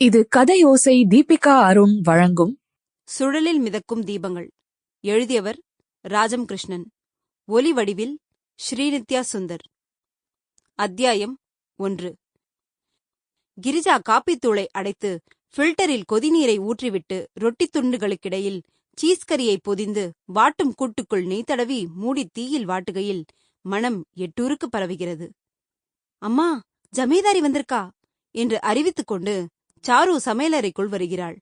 இது கதையோசை தீபிகா அருண் வழங்கும். சுழலில் மிதக்கும் தீபங்கள். எழுதியவர் ராஜம் கிருஷ்ணன் ஒலி வடிவில் ஸ்ரீநித்யா சுந்தர். அத்தியாயம் ஒன்று. கிரிஜா காப்பித்தூளை அடைத்து ஃபில்டரில் கொதிநீரை ஊற்றிவிட்டு ரொட்டித் துண்டுகளுக்கிடையில் சீஸ்கரியை பொதிந்து வாட்டும் கூட்டுக்குள் நெய் தடவி மூடி தீயில் வாட்டுகையில் மனம் எட்டூருக்கு பரவுகிறது. அம்மா ஜமீதாரி வந்திருக்கா? என்று அறிவித்துக் கொண்டு சாரு சமையலறைக்குள் வருகிறாள்.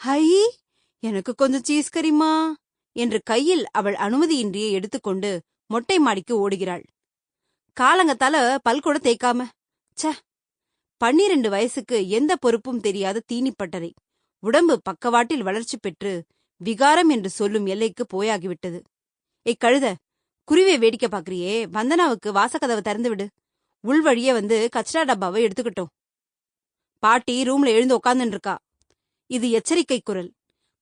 ஹை எனக்கு கொஞ்சம் சீஸ் கறிமா என்று கையில் அவள் அனுமதியின்றியே எடுத்துக்கொண்டு மொட்டை மாடிக்கு ஓடுகிறாள். காலங்கத்தால பல் கூட தேய்க்காம. ச்ச பன்னிரண்டு வயசுக்கு எந்த பொறுப்பும் தெரியாத தீனிப்பட்டறை. உடம்பு பக்கவாட்டில் வளர்ச்சி பெற்று விகாரம் என்று சொல்லும் எல்லைக்கு போயாகிவிட்டது. ஏய் கழுத குருவியை வேடிக்கை பாக்குறியே. வந்தனாவுக்கு வாசக்கதவை திறந்து விடு. உள்வழியே வந்து கச்சரா டப்பாவை எடுத்துக்கிட்டோம். பாட்டி ரூம்ல எழுந்து உட்கார்ந்துட்டு இருக்கா இது எச்சரிக்கை குரல்.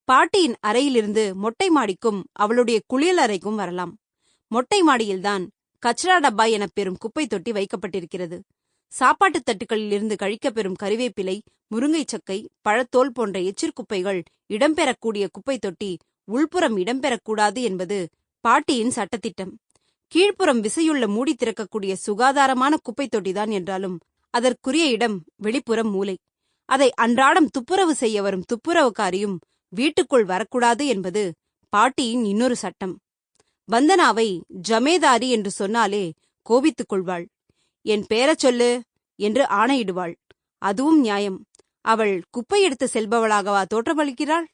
பாட்டியின் அறையிலிருந்து மொட்டை மாடிக்கும் அவளுடைய குளியல் அறைக்கும் வரலாம். மொட்டை மாடியில்தான் கச்ரா டப்பா எனப் பெறும் குப்பை தொட்டி வைக்கப்பட்டிருக்கிறது. சாப்பாட்டுத் தட்டுக்களில் இருந்து கழிக்கப்பெறும் கறிவேப்பிலை முருங்கைச் சக்கை பழத்தோல் போன்ற எச்சிற்குப்பைகள் இடம்பெறக்கூடிய குப்பை தொட்டி உள்புறம் இடம்பெறக்கூடாது என்பது பாட்டியின் சட்டத்திட்டம். கீழ்ப்புறம் விசையுள்ள மூடி திறக்கக்கூடிய சுகாதாரமான குப்பை தொட்டிதான் என்றாலும் அதற்குரிய இடம் வெளிப்புறம் மூலை. அதை அன்றாடம் துப்புரவு செய்ய வரும் துப்புரவுக்காரியும் வீட்டுக்குள் வரக்கூடாது என்பது பாட்டியின் இன்னொரு சட்டம். வந்தனாவை ஜமேதாரி என்று சொன்னாலே கோபித்துக் கொள்வாள். என் பேரச் சொல்லு என்று ஆணையிடுவாள். அதுவும் நியாயம். அவள் குப்பை எடுத்து செல்பவளாகவா தோற்றமளிக்கிறாள்?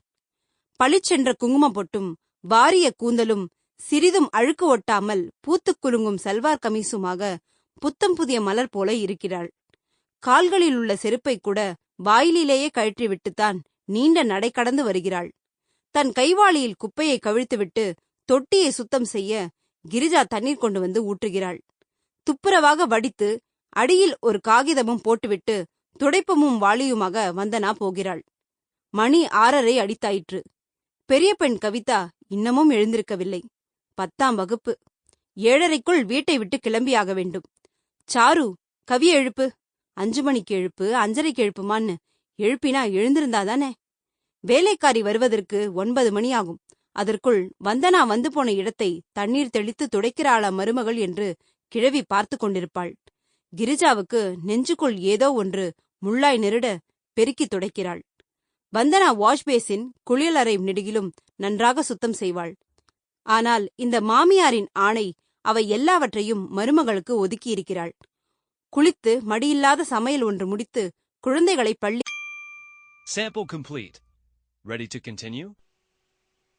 பளிச்சென்ற குங்குமம் பொட்டும் வாரிய கூந்தலும் சிறிதும் அழுக்கு ஒட்டாமல் பூத்துக் குலுங்கும் சல்வார் கமீசுமாக புத்தம் புதிய மலர் போல இருக்கிறாள். கால்களில் உள்ள செருப்பை கூட வாயிலிலேயே கழற்றிவிட்டுத்தான் நீண்ட நடை கடந்து வருகிறாள். தன் கைவாளியில் குப்பையை கவிழ்த்துவிட்டு தொட்டியை சுத்தம் செய்ய கிரிஜா தண்ணீர் கொண்டு வந்து ஊற்றுகிறாள். துப்புரவாக வடித்து அடியில் ஒரு காகிதமும் போட்டுவிட்டு துடைப்பமும் வாளியுமாக வந்தனா போகிறாள். மணி ஆறரை அடித்தாயிற்று. பெரிய பெண் கவிதா இன்னமும் எழுந்திருக்கவில்லை. பத்தாம் வகுப்பு. ஏழரைக்குள் வீட்டை விட்டு கிளம்பியாக வேண்டும். சாரு கவி எழுப்பு. அஞ்சு மணிக்கு எழுப்பு அஞ்சரைக்கு எழுப்புமான்னு. எழுப்பினா எழுந்திருந்தாதானே வேலைக்காரி வருவதற்கு ஒன்பது மணி ஆகும். அதற்குள் வந்தனா வந்து போன இடத்தை தண்ணீர் தெளித்து துடைக்கிறாளா மருமகள் என்று கிழவி பார்த்து கொண்டிருப்பாள். கிரிஜாவுக்கு நெஞ்சுக்குள் ஏதோ ஒன்று முள்ளாய் நெருட பெருக்கி துடைக்கிறாள். வந்தனா வாஷ் பேசின் குளியலறை நெடுகிலும் நன்றாக சுத்தம் செய்வாள். ஆனால் இந்த மாமியாரின் ஆணை அவை எல்லாவற்றையும் மருமகளுக்கு ஒதுக்கியிருக்கிறாள். குளித்து மடியில்லாத சமையல் ஒன்று முடித்து குழந்தைகளை பள்ளி Sample complete. Ready to continue?